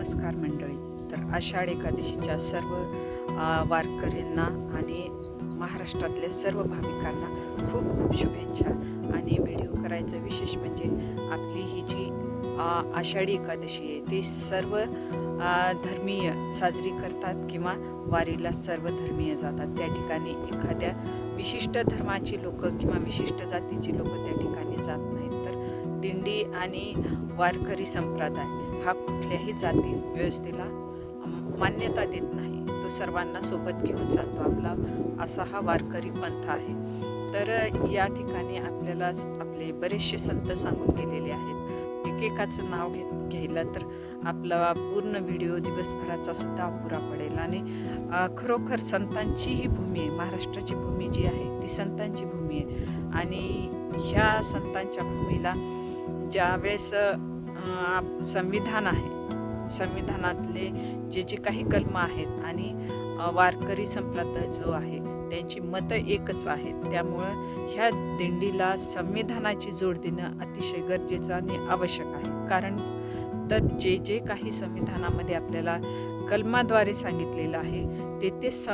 नमस्कार मंडळी. तर आषाढ एकादशीच्या सर्व वारकऱ्यांना आणि महाराष्ट्रातल्या सर्व भाविकांना खूप खूप शुभेच्छा. आणि व्हिडिओ करायचं विशेष म्हणजे आपली ही जी आषाढी एकादशी आहे ती सर्व धर्मीय साजरी करतात किंवा वारीला सर्व धर्मीय जातात. त्या ठिकाणी एखाद्या विशिष्ट धर्माची लोक किंवा विशिष्ट जातीची लोक त्या ठिकाणी जात नाहीत. तर दिंडी आणि वारकरी संप्रदाय हा कुठल्याही जाती व्यवस्थेला मान्यता देत नाही. तो सर्वांना सोबत घेऊन जातो. आपला असा हा वारकरी पंथ आहे. तर या ठिकाणी आपल्याला आपले बरेचसे संत सांगून गेलेले आहेत. एकेकाचं नाव घेत घ्यायला तर आपला पूर्ण व्हिडिओ दिवसभराचा सुद्धा अपुरा पडेल. आणि खरोखर संतांची ही भूमी आहे. महाराष्ट्राची भूमी जी आहे ती संतांची भूमी आहे. आणि ह्या संतांच्या भूमीला ज्यावेळेस संविधान आहे. संविधानातले जे जे काही कलम आहेत आणि वारकरी संप्रदाय जो आहे त्यांची मतं एकच आहेत. त्यामुळं ह्या दिंडीला संविधानाची जोड देणं अतिशय गरजेचं आणि आवश्यक आहे. कारण तर जे जे काही संविधानामध्ये आपल्याला कलमाद्वारे सांगितलेलं आहे ते ते स-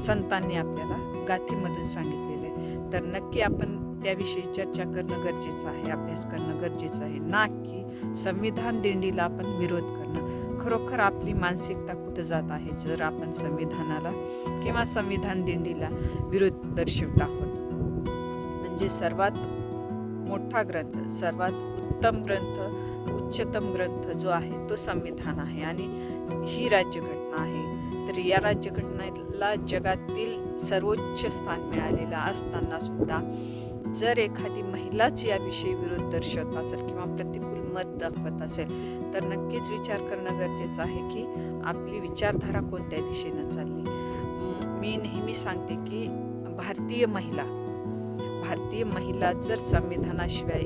संतांनी आपल्याला गाथीमधून सांगितलेलं आहे. तर नक्की आपण त्याविषयी चर्चा करणं गरजेचं आहे अभ्यास करणं गरजेचं आहे. ना की संविधान दिंडीला आपण विरोध करणं. खरोखर आपली मानसिकता कुठं जात आहे जर आपण संविधानाला किंवा संविधान दिंडीला विरोध दर्शवत आहोत? म्हणजे सर्वात मोठा ग्रंथ सर्वात उत्तम ग्रंथ उच्चतम ग्रंथ जो आहे तो संविधान आहे. आणि ही राज्यघटना आहे. तर या राज्यघटनेला जगातील सर्वोच्च स्थान मिळालेलं असताना सुद्धा जर एखादी महिलाच याविषयी विरोध दर्शवत असेल किंवा प्रतिकूल मत दाखवत असेल तर नक्कीच विचार करणं गरजेचं आहे की आपली विचारधारा कोणत्या दिशेनं चालली. मी नेहमी सांगते की भारतीय महिला भारतीय महिला जर संविधानाशिवाय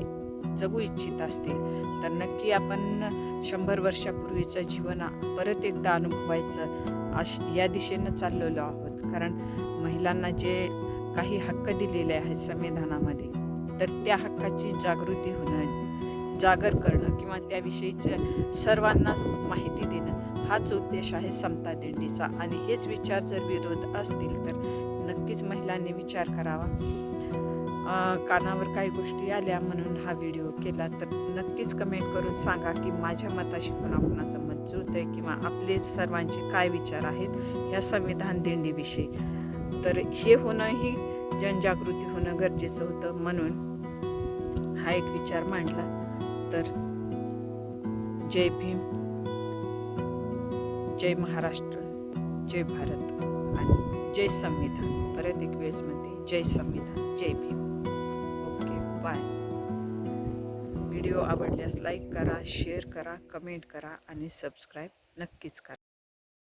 जगू इच्छित असतील तर नक्की आपण शंभर वर्षापूर्वीचं जीवन परत एकदा अनुभवायचं अश या दिशेनं चाललेलो आहोत. कारण महिलांना जे काही हक्क दिलेले आहेत संविधानामध्ये तर त्या हक्काची जागृती होणं जागर करणं किंवा त्याविषयीच्या सर्वांना माहिती देणं हाच उद्देश आहे समता दिंडीचा. आणि हेच विचार जर विरोध असतील तर नक्कीच महिलांनी विचार करावा. कानावर काही गोष्टी आल्या म्हणून हा व्हिडिओ केला तर नक्कीच कमेंट करून सांगा की माझ्या मताशी कोणाकोणाचं मत जुळतं आहे किंवा आपले सर्वांचे काय विचार आहेत या संविधान दिंडीविषयी. तर हे होणंही जनजागृती होणं गरजेचं होतं म्हणून हा एक विचार मांडला. तर जय भीम जय महाराष्ट्र जय भारत आणि जय संविधान. परत एक वेळेस म्हणते जय संविधान जय भीम. ओके बाय व्हिडिओ आवडल्यास लाईक करा शेअर करा कमेंट करा आणि सबस्क्राईब नक्कीच करा.